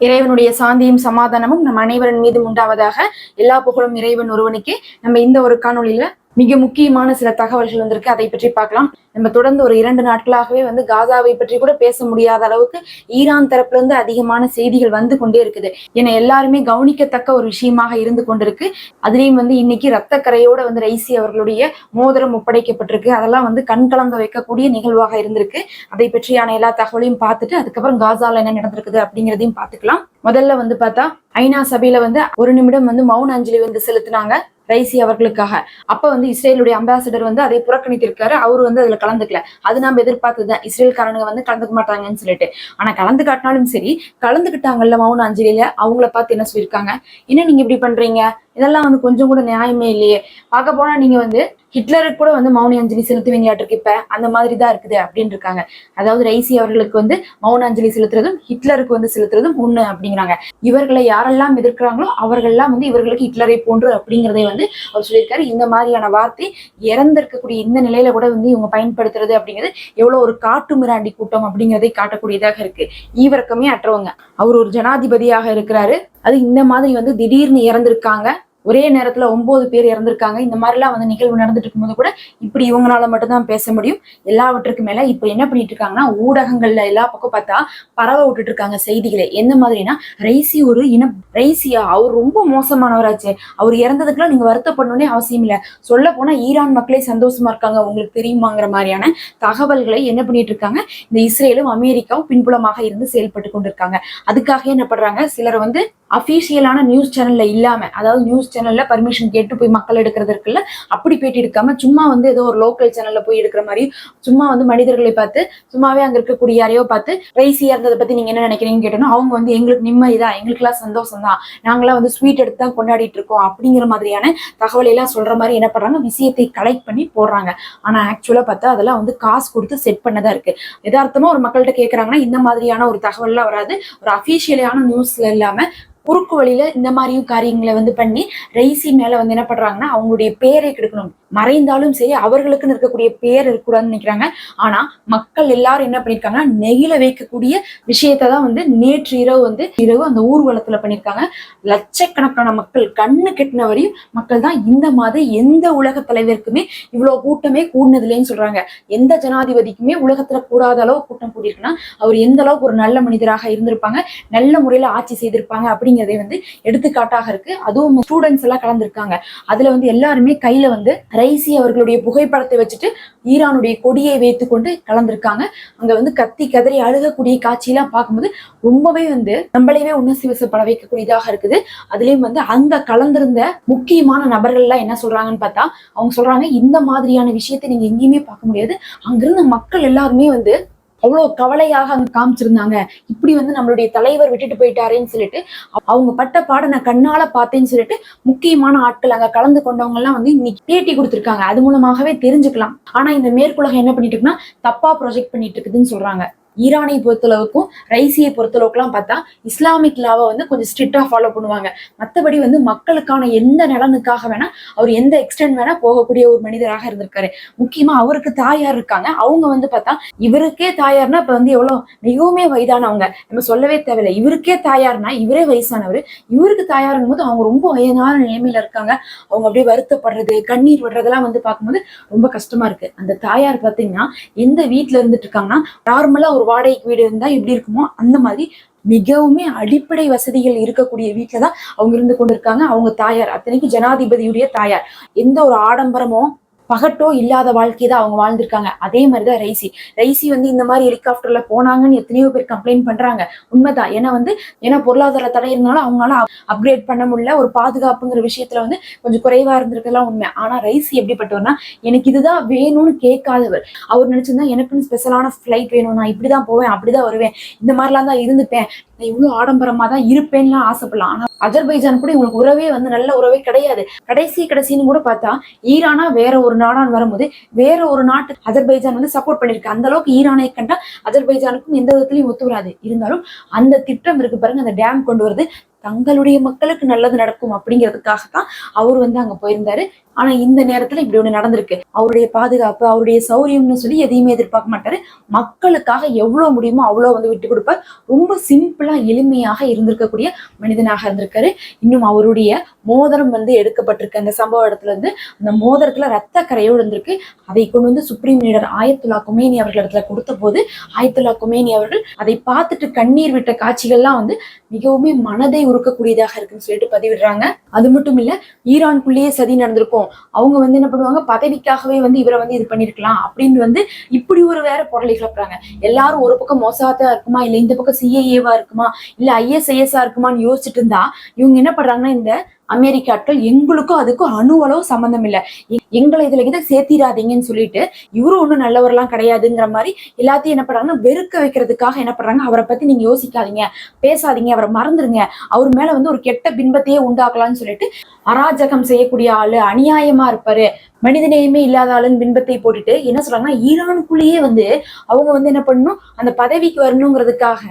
இறைவனுடைய சாந்தியும் சமாதானமும் நம் அனைவரின் மீதும் உண்டாவதாக எல்லா புகழும் இறைவன் ஒருவனுக்கே. நம்ம இந்த ஒரு காணொலியில மிக முக்கியமான சில தகவல்கள் வந்திருக்கு. அதை பற்றி பார்க்கலாம். நம்ம தொடர்ந்து ஒரு இரண்டு நாட்களாகவே வந்து காசாவை பற்றி கூட பேச முடியாத அளவுக்கு ஈரான் தரப்புல இருந்து அதிகமான செய்திகள் வந்து கொண்டே இருக்குது. என எல்லாருமே கவனிக்கத்தக்க ஒரு விஷயமாக இருந்து கொண்டிருக்கு. அதுலயும் வந்து இன்னைக்கு ரத்த கரையோட வந்து ரைசி அவர்களுடைய மோதிரம் ஒப்படைக்கப்பட்டிருக்கு. அதெல்லாம் வந்து கண் கலங்க வைக்கக்கூடிய நிகழ்வாக இருந்திருக்கு. அதை பற்றியான எல்லா தகவலையும் பார்த்துட்டு அதுக்கப்புறம் காசால என்ன நடந்திருக்குது அப்படிங்கிறதையும் பார்த்துக்கலாம். முதல்ல வந்து பார்த்தா ஐநா சபையில வந்து ஒரு நிமிடம் வந்து மௌன அஞ்சலி வந்து செலுத்தினாங்க. ரைசி அவர்களுக்காக. அப்ப வந்து இஸ்ரேலுடைய அம்பாசிடர் வந்து அதை புறக்கணித்திருக்காரு. அவர் வந்து அதுல கலந்துக்கல. அது நம்ம எதிர்பார்த்ததுதான். இஸ்ரேல்காரனுங்க வந்து கலந்துக்க மாட்டாங்கன்னு சொல்லிட்டு. ஆனா கலந்து காட்டினாலும் சரி கலந்துக்கிட்டாங்கல்ல மௌன அஞ்சலியில அவங்கள பார்த்து என்ன சொல்லியிருக்காங்க? என்ன நீங்க இப்படி பண்றீங்க? இதெல்லாம் வந்து கொஞ்சம் கூட நியாயமே இல்லையே. பார்க்க போனா நீங்க வந்து ஹிட்லருக்கு கூட வந்து மௌன அஞ்சலி செலுத்துவீங்களாட்டிருக்கு இப்ப? அந்த மாதிரி தான் இருக்குது அப்படின்னு இருக்காங்க. அதாவது ரைசி அவர்களுக்கு வந்து மௌன அஞ்சலி செலுத்துறதும் ஹிட்லருக்கு வந்து செலுத்துறதும் ஒண்ணு அப்படிங்கிறாங்க. இவர்களை யாரெல்லாம் எதிர்க்கிறாங்களோ அவர்கள்லாம் வந்து இவர்களுக்கு ஹிட்லரை போன்று அப்படிங்கிறதே வந்து அவர் சொல்லியிருக்காரு. இந்த மாதிரியான வார்த்தை இறந்திருக்கக்கூடிய இந்த நிலையில கூட வந்து இவங்க பயன்படுத்துறது அப்படிங்கிறது எவ்வளவு ஒரு காட்டு மிராண்டி கூட்டம் அப்படிங்கிறதை காட்டக்கூடியதாக இருக்கு. ஈவரக்கமே அற்றவங்க. அவர் ஒரு ஜனாதிபதியாக இருக்கிறாரு. அது இந்த மாதிரி வந்து திடீர்னு இறந்திருக்காங்க. ஒரே நேரத்துல ஒன்பது பேர் இறந்திருக்காங்க. இந்த மாதிரிலாம் வந்து நிகழ்வு நடந்துட்டு இருக்கும்போது கூட இப்படி இவங்களால மட்டும்தான் பேச முடியும். எல்லாவற்றுக்கு மேல இப்ப என்ன பண்ணிட்டு இருக்காங்கன்னா ஊடகங்கள்ல எல்லா பக்கம் பார்த்தா பரவ விட்டுட்டு இருக்காங்க செய்திகளை. எந்த மாதிரினா ரைசி ஒரு இன ரைசியா? அவர் ரொம்ப மோசமானவராச்சு. அவர் இறந்ததுக்கெல்லாம் நீங்க வருத்தப்படணும்னே அவசியம் இல்லை. சொல்ல போனா ஈரான் மக்களே சந்தோஷமா இருக்காங்க உங்களுக்கு தெரியுமாங்கிற மாதிரியான தகவல்களை என்ன பண்ணிட்டு இருக்காங்க? இந்த இஸ்ரேலும் அமெரிக்காவும் பின்புலமாக இருந்து செயல்பட்டு கொண்டிருக்காங்க. அதுக்காக என்ன பண்றாங்க? சிலர் வந்து அபிஷியலான நியூஸ் சேனல்ல இல்லாம அதாவது நியூஸ் சேனல்ல பர்மிஷன் கேட்டு போய் மக்கள் எடுக்கிறது இருக்குல்ல அப்படி பேட்டி எடுக்காம சும்மா வந்து ஏதோ ஒரு லோக்கல் சேனல்ல போய் எடுக்கிற மாதிரி சும்மா வந்து மனிதர்களை பார்த்து சும்மாவே அங்க இருக்கக்கூடிய யாரையோ பார்த்து ரைசியா இருந்ததை பத்தி நீங்க என்ன நினைக்கிறீங்கன்னு கேட்டோம்னா அவங்க வந்து எங்களுக்கு நிம்மதிதான் எங்களுக்குலாம் சந்தோஷம் தான். நாங்களாம் வந்து ஸ்வீட் எடுத்து தான் கொண்டாடிட்டு இருக்கோம் அப்படிங்கிற மாதிரியான தகவலை எல்லாம் சொல்ற மாதிரி என்ன பண்றாங்க விஷயத்தை கலெக்ட் பண்ணி போடுறாங்க. ஆனா ஆக்சுவலா பார்த்தா அதெல்லாம் வந்து காசு கொடுத்து செட் பண்ணதா இருக்கு. யதார்த்தமா ஒரு மக்கள்கிட்ட கேட்கறாங்கன்னா இந்த மாதிரியான ஒரு தகவல்லாம் வராது. ஒரு அபிஷியலான நியூஸ்ல இல்லாம குறுக்கு வழியில இந்த மாதிரியும் காரியங்களை வந்து பண்ணி ரைசி மேல வந்து என்ன பண்றாங்கன்னா அவங்களுடைய பேரை கெடுக்கணும். மறைந்தாலும் சரி அவர்களுக்குன்னு இருக்கக்கூடிய பேர் இருக்கக்கூடாதுன்னு நினைக்கிறாங்க. ஆனா மக்கள் எல்லாரும் என்ன பண்ணிருக்காங்கன்னா நெகில வைக்கக்கூடிய விஷயத்தை தான் வந்து நேற்று இரவு வந்து இரவு அந்த ஊர்வலத்துல பண்ணியிருக்காங்க லட்சக்கணக்கான மக்கள் கண்ணு கெட்டின வரையும் மக்கள் தான் இந்த மாதிரி எந்த உலக தலைவருக்குமே இவ்வளவு கூட்டமே கூடினதுலேன்னு சொல்றாங்க. எந்த ஜனாதிபதிக்குமே உலகத்துல கூடாத அளவு கூட்டம் கூடியிருக்குன்னா அவர் எந்த அளவுக்கு ஒரு நல்ல மனிதராக இருந்திருப்பாங்க நல்ல முறையில ஆட்சி செய்திருப்பாங்க அப்படிங்கிறதே வந்து எடுத்துக்காட்டாக இருக்கு. அதுவும் ஸ்டூடெண்ட்ஸ் எல்லாம் கலந்துருக்காங்க. அதுல வந்து எல்லாருமே கையில வந்து ரைசி அவர்களுடைய புகைப்படத்தை வச்சுட்டு ஈரானுடைய கொடியை வைத்து கொண்டு கலந்திருக்காங்க. அங்க வந்து கத்தி கதறி அழுகக்கூடிய காட்சியெல்லாம் பார்க்கும்போது ரொம்பவே வந்து நம்மளையவே உணர்ச்சி பட வைக்கக்கூடியதாக இருக்குது. அதுலயும் வந்து அந்த கலந்திருந்த முக்கியமான நபர்கள் எல்லாம் என்ன சொல்றாங்கன்னு பார்த்தா அவங்க சொல்றாங்க இந்த மாதிரியான விஷயத்தை நீங்க எங்கேயுமே பார்க்க முடியாது. அங்கிருந்த மக்கள் எல்லாருமே வந்து அவ்வளோ கவலையாக அங்க காமிச்சிருந்தாங்க. இப்படி வந்து நம்மளுடைய தலைவர் விட்டுட்டு போயிட்டாரேன்னு சொல்லிட்டு அவங்க பட்ட பாட நான் கண்ணால பார்த்தேன்னு சொல்லிட்டு முக்கியமான ஆட்கள் அங்க கலந்து கொண்டவங்க எல்லாம் வந்து இன்னைக்கு பேட்டி கொடுத்துருக்காங்க. அது மூலமாகவே தெரிஞ்சுக்கலாம். ஆனா இந்த மேற்குலகம் என்ன பண்ணிட்டு இருக்குன்னா தப்பா ப்ரொஜெக்ட் பண்ணிட்டு இருக்குதுன்னு சொல்றாங்க. ஈரானை பொறுத்தளவுக்கும் ரைசியை பொறுத்தளவுக்குலாம் பார்த்தா இஸ்லாமிக் லாவை வந்து கொஞ்சம் ஸ்ட்ரிக்டாக ஃபாலோ பண்ணுவாங்க. மற்றபடி வந்து மக்களுக்கான எந்த நலனுக்காக வேணா அவர் எந்த எக்ஸ்டென்ட் வேணா போகக்கூடிய ஒரு மனிதராக இருந்திருக்காரு. முக்கியமா அவருக்கு தாயார் இருக்காங்க. அவங்க வந்து பார்த்தா இவருக்கே தாயார்னா இப்போ வந்து எவ்வளவு மிகவுமே வயதானவங்க. நம்ம சொல்லவே தேவையில்லை. இவருக்கே தாயார்னா இவரே வயசானவர். இவருக்கு தாயாருங்கும் போது அவங்க ரொம்ப வயதான நிலைமையில இருக்காங்க. அவங்க அப்படியே வருத்தப்படுறது கண்ணீர் விடுறதெல்லாம் வந்து பார்க்கும்போது ரொம்ப கஷ்டமா இருக்கு. அந்த தாயார் பார்த்தீங்கன்னா எந்த வீட்டில் இருந்துட்டு இருக்காங்கன்னா நார்மலாக ஒரு வாடகைக்கு வீடு இருந்தால் எப்படி இருக்குமோ அந்த மாதிரி மிகவுமே அடிப்படை வசதிகள் இருக்கக்கூடிய வீட்டில தான் அவங்க இருந்து கொண்டு இருக்காங்க அவங்க தாயார். அத்தனைக்கும் ஜனாதிபதியுடைய தாயார். எந்த ஒரு ஆடம்பரமோ பகட்டோ இல்லாத வாழ்க்கை தான் அவங்க வாழ்ந்திருக்காங்க. அதே மாதிரிதான் ரைசி. ரைசி வந்து இந்த மாதிரி ஹெலிகாப்டர்ல போனாங்கன்னு எத்தனையோ பேர் கம்ப்ளைண்ட் பண்றாங்க. உண்மைதான். ஏன்னா வந்து ஏன்னா பொருளாதார தடை இருந்தாலும் அவங்களால அப்கிரேட் பண்ண முடியல. ஒரு பாதுகாப்புங்கிற விஷயத்துல வந்து கொஞ்சம் குறைவா இருந்திருக்கலாம் உண்மை. ஆனா ரைசி எப்படிப்பட்டவர்னா எனக்கு இதுதான் வேணும்னு கேட்காதவர். அவர் நினைச்சிருந்தா எனக்குன்னு ஸ்பெஷலான ஃபிளைட் வேணும் நான் இப்படிதான் போவேன் அப்படிதான் வருவேன். இந்த மாதிரிலாம் தான் இருந்துப்பேன். நான் இவ்வளவு ஆடம்பரமா தான் இருப்பேன்லாம் ஆசைப்படலாம். ஆனா அஜர்பைஜான் கூட இவங்களுக்கு உறவே வந்து நல்ல உறவே கிடையாது. கடைசி கடைசின்னு கூட பார்த்தா ஈரானா வேற ஒரு நாடான்னு வரும்போது வேற ஒரு நாட்டு அஜர்பைஜான் வந்து சப்போர்ட் பண்ணிருக்கு அந்த அளவுக்கு ஈரானை கண்டா அஜர்பைஜானுக்கும் எந்த விதத்துலயும் ஒத்து வராது. இருந்தாலும் அந்த திட்டம் இருக்கு பாருங்க அந்த டேம் கொண்டு வருது தங்களுடைய மக்களுக்கு நல்லது நடக்கும் அப்படிங்கிறதுக்காக தான் அவர் வந்து அங்க போயிருந்தாரு. ஆனா இந்த நேரத்துல இப்படி ஒண்ணு நடந்திருக்கு. அவருடைய பாதுகாப்பு அவருடைய சௌரியம்னு சொல்லி எதையுமே எதிர்பார்க்க மாட்டாரு. மக்களுக்காக எவ்வளவு முடியுமோ அவ்வளவு வந்து விட்டு கொடுப்பார். ரொம்ப சிம்பிளா எளிமையாக இருந்திருக்கக்கூடிய மனிதனாக இருந்திருக்காரு. இன்னும் அவருடைய மோதிரம் வந்து எடுக்கப்பட்டிருக்கு. அந்த சம்பவ இடத்துல இருந்து அந்த மோதிரத்துல ரத்த கரையோடு இருந்திருக்கு. அதை கொண்டு வந்து சுப்ரீம் லீடர் ஆயத்துல்லா குமேனி அவர்களிடத்துல கொடுத்த போது ஆயத்துல்லா குமேனி அவர்கள் அதை பார்த்துட்டு கண்ணீர் விட்ட காட்சிகள்லாம் வந்து மிகவுமே மனதை உருக்கக்கூடியதாக இருக்குன்னு சொல்லிட்டு பதிவிடுறாங்க. அது மட்டும் இல்ல ஈரானுக்குள்ளேயே சதி நடந்திருக்கும். அவங்க வந்து என்ன பண்ணுவாங்க? பதவிக்காகவே வந்து இவரை வந்து இது பண்ணிருக்கலாம் அப்படின்னு வந்து இப்படி ஒரு வேற பொருளை கிளப்புறாங்க. எல்லாரும் ஒரு பக்கம் மொசாத்தா இருக்குமா? இல்ல இந்த பக்கம் சிஏஏவா இருக்குமா? இல்ல ஐஎஸ்ஐஎஸ்ஆ இருக்குமான்னு யோசிச்சுட்டு இருந்தா இவங்க என்ன பண்றாங்கன்னா இந்த அமெரிக்காட்கள் எங்களுக்கும் அதுக்கும் அணுவளவு சம்மந்தம் இல்லை. எங்களை இதுல இதை சேர்த்திடாதீங்கன்னு சொல்லிட்டு இவரும் ஒன்றும் நல்லவரெல்லாம் கிடையாதுங்கிற மாதிரி எல்லாத்தையும் என்ன பண்ணுறாங்கன்னா வெறுக்க வைக்கிறதுக்காக என்ன பண்றாங்க? அவரை பத்தி நீங்க யோசிக்காதீங்க. பேசாதீங்க. அவரை மறந்துருங்க. அவர் மேல வந்து ஒரு கெட்ட பின்பத்தையே உண்டாக்கலாம்னு சொல்லிட்டு அராஜகம் செய்யக்கூடிய ஆளு அநியாயமா இருப்பாரு. மனிதநேயமே இல்லாத ஆளுன்னு பின்பத்தை போட்டுட்டு என்ன சொல்றாங்கன்னா ஈரானுக்குள்ளேயே வந்து அவங்க வந்து என்ன பண்ணணும் அந்த பதவிக்கு வரணுங்கிறதுக்காக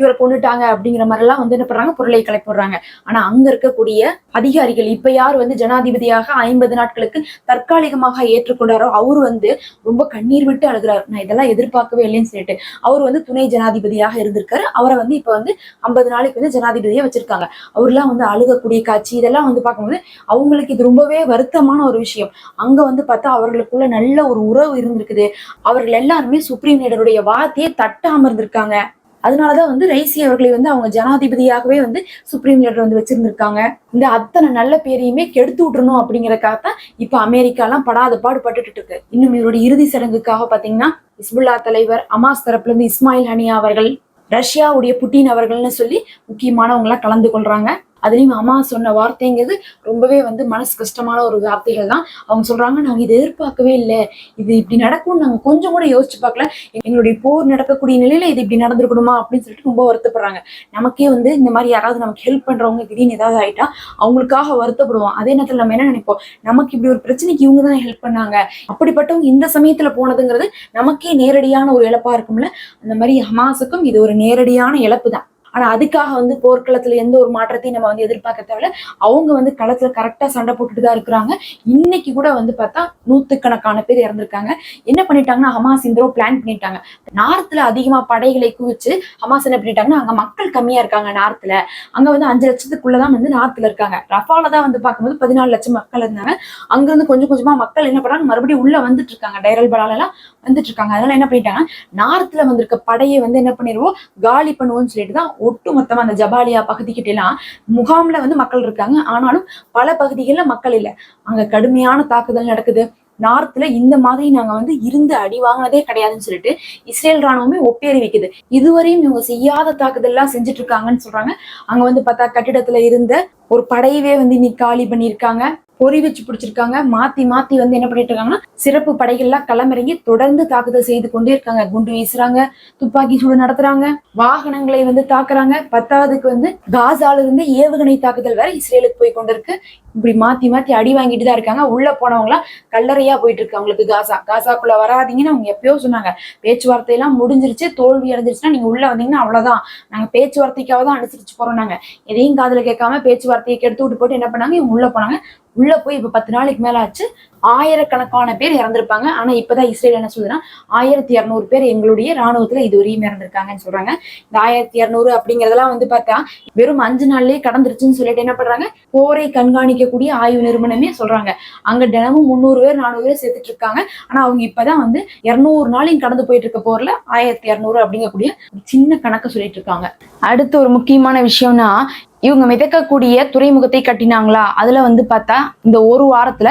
இவரை கொண்டுட்டாங்க அப்படிங்கிற மாதிரி எல்லாம் வந்து என்ன பண்றாங்க பொருளை கலைப்படுறாங்க ஆனா அங்க இருக்கக்கூடிய அதிகாரிகள் இப்ப யார் வந்து ஜனாதிபதியாக ஐம்பது நாட்களுக்கு தற்காலிகமாக ஏற்றுக்கொண்டாரோ அவரு வந்து ரொம்ப கண்ணீர் விட்டு அழுகிறார். நான் இதெல்லாம் எதிர்பார்க்கவே இல்லைன்னு சொல்லிட்டு அவர் வந்து துணை ஜனாதிபதியாக இருந்திருக்காரு. அவரை வந்து இப்ப வந்து ஐம்பது நாளைக்கு வந்து ஜனாதிபதியை வச்சிருக்காங்க. அவர்லாம் வந்து அழுகக்கூடிய காட்சி இதெல்லாம் வந்து பார்க்கும்போது அவங்களுக்கு இது ரொம்பவே வருத்தமான ஒரு விஷயம். அங்க வந்து பார்த்தா அவர்களுக்குள்ள நல்ல ஒரு உறவு இருந்திருக்குது. அவர்கள் எல்லாருமே சுப்ரீம் லீடருடைய வார்த்தையை தட்டாம இருந்திருக்காங்க. அதனாலதான் வந்து ரைசி அவர்களை வந்து அவங்க ஜனாதிபதியாகவே வந்து சுப்ரீம் லீடர் வந்து வச்சிருந்திருக்காங்க. இந்த அத்தனை நல்ல பேரையுமே கெடுத்து விட்டுறணும் அப்படிங்கறக்காக தான் இப்ப அமெரிக்காலாம் படாத பாடு பட்டுட்டு இருக்கு. இன்னும் இவருடைய இறுதி சடங்குக்காக பாத்தீங்கன்னா இஸ்புல்லா தலைவர் அமாஸ் தரப்புல இருந்து இஸ்மாயில் ஹனியா அவர்கள் ரஷ்யாவுடைய புட்டின் அவர்கள்னு சொல்லி முக்கியமானவங்க எல்லாம் கலந்து கொள்றாங்க. அதுலேயும் அம்மா சொன்ன வார்த்தைங்கிறது ரொம்பவே வந்து மனசு கஷ்டமான ஒரு வார்த்தைகள் தான். அவங்க சொல்றாங்க நாங்கள் இதை எதிர்பார்க்கவே இல்லை. இது இப்படி நடக்கும்னு நாங்கள் கொஞ்சம் கூட யோசிச்சு பார்க்கல. எங்களுடைய போர் நடக்கக்கூடிய நிலையில இது இப்படி நடந்திருக்கணுமா? அப்படின்னு சொல்லிட்டு ரொம்ப வருத்தப்படுறாங்க. நமக்கே வந்து இந்த மாதிரி யாராவது நமக்கு ஹெல்ப் பண்றவங்க திடீர்னு ஏதாவது ஆயிட்டா அவங்களுக்காக வருத்தப்படுவோம். அதே நேரத்தில் நம்ம என்ன நினைப்போம்? நமக்கு இப்படி ஒரு பிரச்சனைக்கு இவங்க தான் ஹெல்ப் பண்ணாங்க. அப்படிப்பட்டவங்க இந்த சமயத்துல போனதுங்கிறது நமக்கே நேரடியான ஒரு இழப்பா இருக்கும்ல. அந்த மாதிரி ஹமாஸுக்கும் இது ஒரு நேரடியான இழப்பு தான். ஆனா அதுக்காக வந்து போர்க்களத்துல எந்த ஒரு மாற்றத்தையும் நம்ம வந்து எதிர்பார்க்க தேவையில்ல. அவங்க வந்து களத்துல கரெக்டா சண்டை போட்டுட்டு தான் இருக்கிறாங்க. இன்னைக்கு கூட வந்து பார்த்தா நூத்துக்கணக்கான பேர் இறந்திருக்காங்க. என்ன பண்ணிட்டாங்கன்னா ஹமாஸ் இந்த பிளான் பண்ணிட்டாங்க. நார்த்ல அதிகமா படைகளை குவிச்சு ஹமாஸ் என்ன பண்ணிட்டாங்கன்னா அங்க மக்கள் கம்மியா இருக்காங்க நார்த்ல. அங்க வந்து அஞ்சு லட்சத்துக்குள்ளதான் வந்து நார்த்ல இருக்காங்க. ரஃபால தான் வந்து பார்க்கும்போது பதினாலு லட்சம் மக்கள் இருந்தாங்க. அங்க இருந்து கொஞ்சம் கொஞ்சமா மக்கள் என்ன பண்றாங்க மறுபடியும் உள்ள வந்துட்டு இருக்காங்க. டைரல் பலால எல்லாம் வந்துட்டு இருக்காங்க அதனால என்ன பண்ணிட்டாங்க நார்த்ல வந்திருக்க படையை வந்து என்ன பண்ணிடுவோம் காலி பண்ணுவோம்னு சொல்லிட்டு தான் ஒட்டு மொத்தமா அந்த ஜபாலியா பகுதிக்கிட்ட எல்லாம் முகாம்ல வந்து மக்கள் இருக்காங்க. ஆனாலும் பல பகுதிகளில் மக்கள் இல்லை. அங்க கடுமையான தாக்குதல் நடக்குது. நார்த்ல இந்த மாதிரி நாங்க வந்து இருந்து அடி வாங்கினதே கிடையாதுன்னு சொல்லிட்டு இஸ்ரேல் ராணுவமே ஒப்பேறி வைக்குது. இதுவரையும் இவங்க செய்யாத தாக்குதல் எல்லாம் செஞ்சுட்டு இருக்காங்கன்னு சொல்றாங்க. அங்க வந்து பார்த்தா கட்டிடத்துல இருந்த ஒரு படையவே வந்து இன்னைக்கு காலி பண்ணியிருக்காங்க. பொறி வச்சு பிடிச்சிருக்காங்க. மாத்தி மாத்தி வந்து என்ன பண்ணிட்டு இருக்காங்கன்னா சிறப்பு படைகள்லாம் களமிறங்கி தொடர்ந்து தாக்குதல் செய்து கொண்டே இருக்காங்க. குண்டு வீசுறாங்க துப்பாக்கி சூடு நடத்துறாங்க வாகனங்களை வந்து தாக்குறாங்க. பத்தாவதுக்கு வந்து காசால இருந்து ஏவுகணை தாக்குதல் வேற இஸ்ரேலுக்கு போய் கொண்டிருக்கு. இப்படி மாத்தி மாத்தி அடி வாங்கிட்டு தான் இருக்காங்க. உள்ள போனவங்களாம் கல்லறையா போயிட்டு இருக்கு அவங்களுக்கு காசா. காசாக்குள்ள வராதீங்கன்னு அவங்க எப்பயோ சொன்னாங்க. பேச்சுவார்த்தை எல்லாம் முடிஞ்சிருச்சு. தோல்வி அடைஞ்சிருச்சுன்னா நீங்க உள்ள வந்தீங்கன்னா அவ்வளவுதான். நாங்க பேச்சுவார்த்தைக்காக தான் அனுசரிச்சு போறோம் நாங்க. எதையும் காதல கேட்காம பேச்சுவார்த்தையை கெடுத்து விட்டு போட்டு என்ன பண்ணாங்க? இவங்க உள்ள போனாங்க. உள்ள போய் இப்ப பத்து நாளைக்கு மேல ஆச்சு. ஆயிரக்கணக்கான பேர் இறந்திருப்பாங்க. ஆனா இப்பதான் இஸ்ரேல் என்ன சொல்லுதுன்னா ஆயிரத்தி இருநூறு பேர் எங்களுடைய ராணுவத்துல இதுவரையும் இறந்திருக்காங்கன்னு சொல்றாங்க. இந்த ஆயிரத்தி இருநூறு அப்படிங்கறதெல்லாம் வந்து பார்த்தா வெறும் அஞ்சு நாள்லயே கடந்துருச்சுன்னு சொல்லிட்டு என்ன பண்றாங்க? போரை கண்காணிக்கக்கூடிய ஆய்வு நிறுவனமே சொல்றாங்க. அங்க தினமும் முந்நூறு பேர் நானூறு பேர் சேர்த்துட்டு இருக்காங்க ஆனா அவங்க இப்பதான் வந்து இருநூறு நாளையும் கடந்து போயிட்டு இருக்க போர்ல ஆயிரத்தி இருநூறு அப்படிங்கக்கூடிய சின்ன கணக்கு சொல்லிட்டு இருக்காங்க அடுத்து ஒரு முக்கியமான விஷயம்னா இவங்க மிதக்கக்கூடிய துறைமுகத்தை கட்டினாங்களா? அதுல வந்து பார்த்தா இந்த ஒரு வாரத்துல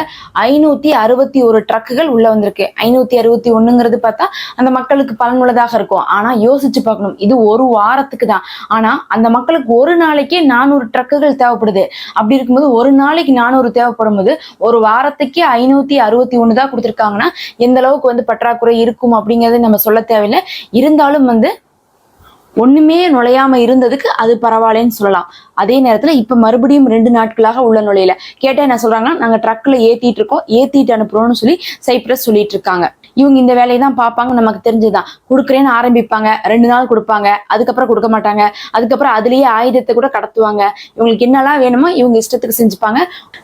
ஐநூத்தி அறுபத்தி ஒரு ட்ரக்குகள் உள்ள வந்திருக்கு. ஐநூத்தி அறுபத்தி ஒண்ணுங்கிறது பார்த்தா அந்த மக்களுக்கு பலனுள்ளதாக இருக்கும். ஆனா யோசிச்சு பார்க்கணும். இது ஒரு வாரத்துக்கு தான். ஆனா அந்த மக்களுக்கு ஒரு நாளைக்கே நானூறு ட்ரக்குகள் தேவைப்படுது. அப்படி இருக்கும்போது ஒரு நாளைக்கு நானூறு தேவைப்படும் போது ஒரு வாரத்துக்கே ஐநூத்தி அறுபத்தி ஒண்ணு தான் கொடுத்துருக்காங்கன்னா எந்த அளவுக்கு வந்து பற்றாக்குறை இருக்கும் அப்படிங்கறது நம்ம சொல்ல தேவையில்லை. இருந்தாலும் வந்து ஒண்ணுமே நுழையாம இருந்ததுக்கு அது பரவாயில்லன்னு சொல்லலாம். அதே நேரத்துல இப்ப மறுபடியும் ரெண்டு நாட்களாக உள்ள நுழையில கேட்டா என்ன சொல்றாங்கன்னா நாங்க ட்ரக்ல ஏத்திட்டு இருக்கோம். ஏத்திட்டு அனுப்புறோம்னு சொல்லி சைப்ரஸ் சொல்லிட்டு இருக்காங்க. இவங்க இந்த வேலையை தான் பார்ப்பாங்க நமக்கு தெரிஞ்சுதான். கொடுக்குறேன்னு ஆரம்பிப்பாங்க. ரெண்டு நாள் கொடுப்பாங்க. அதுக்கப்புறம் கொடுக்க மாட்டாங்க. அதுக்கப்புறம் அதுலயே ஆயுதத்தை கூட கடத்துவாங்க. இவங்களுக்கு என்னெல்லாம் வேணுமோ இவங்க இஷ்டத்துக்கு செஞ்சுப்பாங்க.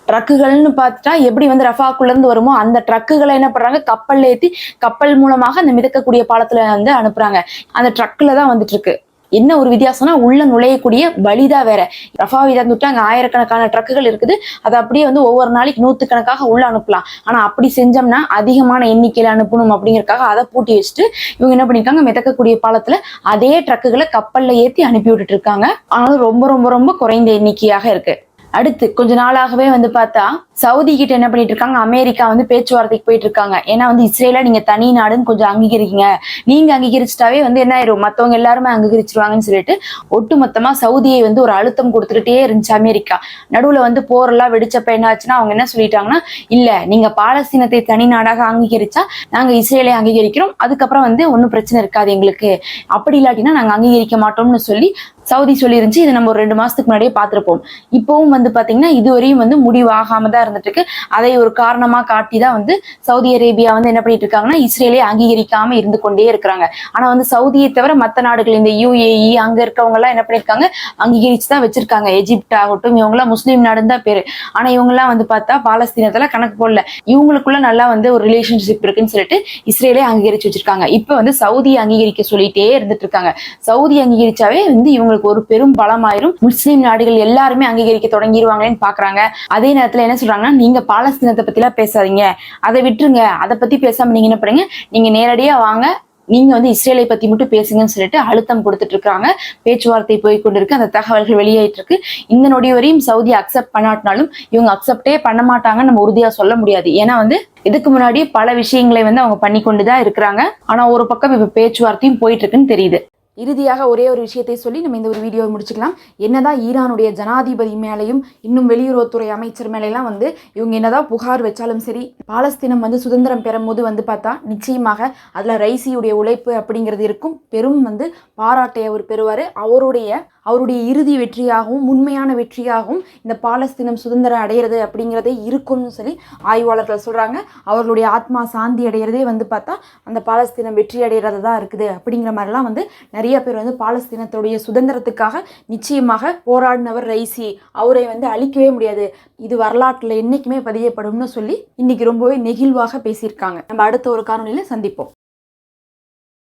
ட்ரக்குகள்னு பார்த்துட்டா எப்படி வந்து ரஃபாக்குள்ள இருந்து வருமோ அந்த ட்ரக்குகளை என்ன பண்றாங்க? கப்பல் ஏற்றி கப்பல் மூலமாக அந்த மிதக்கக்கூடிய பாலத்துல வந்து அனுப்புறாங்க. அந்த ட்ரக்ல தான் வந்துட்டு இருக்கு. என்ன ஒரு வித்தியாசம்னா உள்ள நுழையக்கூடிய வழிதான் வேற. ரஃபாவை தந்துட்டு அங்கே ஆயிரக்கணக்கான ட்ரக்குகள் இருக்குது. அதை அப்படியே வந்து ஒவ்வொரு நாளைக்கு நூத்துக்கணக்காக உள்ள அனுப்பலாம். ஆனா அப்படி செஞ்சோம்னா அதிகமான எண்ணிக்கையில அனுப்பணும் அப்படிங்கறதுக்காக அதை பூட்டி வச்சுட்டு இவங்க என்ன பண்ணிருக்காங்க? மிதக்கக்கூடிய பாலத்துல அதே ட்ரக்குகளை கப்பல்ல ஏத்தி அனுப்பி விட்டுட்டு இருக்காங்க. ஆனாலும் ரொம்ப ரொம்ப ரொம்ப குறைந்த எண்ணிக்கையாக இருக்கு. அடுத்து கொஞ்ச நாளாகவே வந்து பார்த்தா சவுதி கிட்ட என்ன பண்ணிட்டு இருக்காங்க? அமெரிக்கா வந்து பேச்சுவார்த்தைக்கு போயிட்டு இருக்காங்க. ஏன்னா வந்து இஸ்ரேல நீங்க தனி நாடுன்னு கொஞ்சம் அங்கீகரிக்கீங்க. நீங்க அங்கீகரிச்சிட்டாவே வந்து என்ன ஆயிரும்? மத்தவங்க எல்லாருமே அங்கீகரிச்சிருவாங்கன்னு சொல்லிட்டு ஒட்டுமொத்தமா சவுதியை வந்து ஒரு அழுத்தம் கொடுத்துக்கிட்டே இருந்துச்சு அமெரிக்கா. நடுவுல வந்து போரெல்லாம் வெடிச்சப்ப என்ன ஆச்சுன்னா அவங்க என்ன சொல்லிட்டாங்கன்னா இல்ல நீங்க பாலஸ்தீனத்தை தனி நாடாக அங்கீகரிச்சா நாங்க இஸ்ரேலை அங்கீகரிக்கிறோம். அதுக்கப்புறம் வந்து ஒன்றும் பிரச்சனை இருக்காது எங்களுக்கு. அப்படி இல்லாட்டினா நாங்க அங்கீகரிக்க மாட்டோம்னு சொல்லி சவுதி சொல்லிருந்துச்சு இதை நம்ம ஒரு ரெண்டு மாசத்துக்கு முன்னாடியே பார்த்துருப்போம். இப்பவும் வந்து பாத்தீங்கன்னா இதுவரையும் வந்து முடிவாகாம தான் இருந்துட்டு இருக்கு அதை ஒரு காரணமா காட்டி தான் வந்து சவுதி அரேபியா வந்து என்ன பண்ணிட்டு இருக்காங்கன்னா இஸ்ரேலே அங்கீகரிக்காம இருந்து கொண்டே இருக்கிறாங்க. ஆனா வந்து சவுதியை தவிர மத்த நாடுகள் இந்த யுஏஇ அங்க இருக்கவங்க எல்லாம் என்ன பண்ணிருக்காங்க அங்கீகரிச்சு தான் வச்சிருக்காங்க. எஜிப்ட் ஆகட்டும் இவங்க எல்லாம் முஸ்லீம் நாடுன்னு தான் பேரு. ஆனா இவங்க எல்லாம் வந்து பார்த்தா பாலஸ்தீனத்துல கணக்கு போடல. இவங்களுக்குள்ள நல்லா வந்து ஒரு ரிலேஷன்ஷிப் இருக்குன்னு சொல்லிட்டு இஸ்ரேலே அங்கீகரிச்சு வச்சிருக்காங்க. இப்ப வந்து சவுதி அங்கீகரிக்க சொல்லிட்டே இருந்துட்டு இருக்காங்க சவுதி அங்கீகரிச்சாவே வந்து இவங்க அவங்களுக்கு ஒரு பெரும் பலமாயிரும். முஸ்லீம் நாடுகள் எல்லாருமே அங்கீகரிக்க தொடங்கிடுவாங்களேன்னு பாக்குறாங்க. அதே நேரத்துல என்ன சொல்றாங்கன்னா நீங்க பாலஸ்தீனத்தை பத்தி எல்லாம் பேசாதீங்க. அதை விட்டுருங்க. அதை பத்தி பேசாம நீங்க என்ன பண்ணுங்க? நீங்க நேரடியா வாங்க. நீங்க வந்து இஸ்ரேலை பத்தி மட்டும் பேசுங்கன்னு சொல்லிட்டு அழுத்தம் கொடுத்துட்டு இருக்காங்க. பேச்சுவார்த்தை போய் கொண்டிருக்கு. அந்த தகவல்கள் வெளியாயிட்டு இருக்கு. இந்த நொடி வரையும் சவுதி அக்செப்ட் பண்ணாட்டினாலும் இவங்க அக்செப்டே பண்ண மாட்டாங்கன்னு நம்ம உறுதியா சொல்ல முடியாது. ஏன்னா வந்து இதுக்கு முன்னாடி பல விஷயங்களை வந்து அவங்க பண்ணி கொண்டுதான் இருக்கிறாங்க. ஆனா ஒரு பக்கம் இப்ப பேச்சுவார்த்தையும் போயிட்டு இருக்குன்னு தெரியுது. இறுதியாக ஒரே ஒரு விஷயத்தை சொல்லி நம்ம இந்த ஒரு வீடியோவை முடிச்சுக்கலாம். என்னதான் ஈரானுடைய ஜனாதிபதி மேலையும் இன்னும் வெளியுறவுத்துறை அமைச்சர் மேலேலாம் வந்து இவங்க என்னதான் புகார் வச்சாலும் சரி பாலஸ்தீனம் வந்து சுதந்திரம் பெறும்போது வந்து பார்த்தா நிச்சயமாக அதில் ரைசியுடைய உழைப்பு அப்படிங்கிறது இருக்கும். பெரும் வந்து பாராட்டை அவர் பெறுவார். அவருடைய அவருடைய இறுதி வெற்றியாகவும் உண்மையான வெற்றியாகவும் இந்த பாலஸ்தீனம் சுதந்திரம் அடையிறது அப்படிங்கிறதே இருக்கும்னு சொல்லி ஆய்வாளர்கள் சொல்கிறாங்க அவர்களுடைய ஆத்மா சாந்தி அடையிறதே வந்து பார்த்தா அந்த பாலஸ்தீனம் வெற்றி அடைகிறது தான் இருக்குது அப்படிங்கிற மாதிரிலாம் வந்து நிறைய பேர் வந்து பாலஸ்தீனத்துடைய சுதந்திரத்துக்காக நிச்சயமாக போராடினவர் ரைசி. அவரை வந்து அழிக்கவே முடியாது. இது வரலாற்றில் என்றைக்குமே பதியப்படும்னு சொல்லி இன்னைக்கு ரொம்பவே நெகிழ்வாக பேசியிருக்காங்க. நம்ம அடுத்த ஒரு காணொலியில் சந்திப்போம்.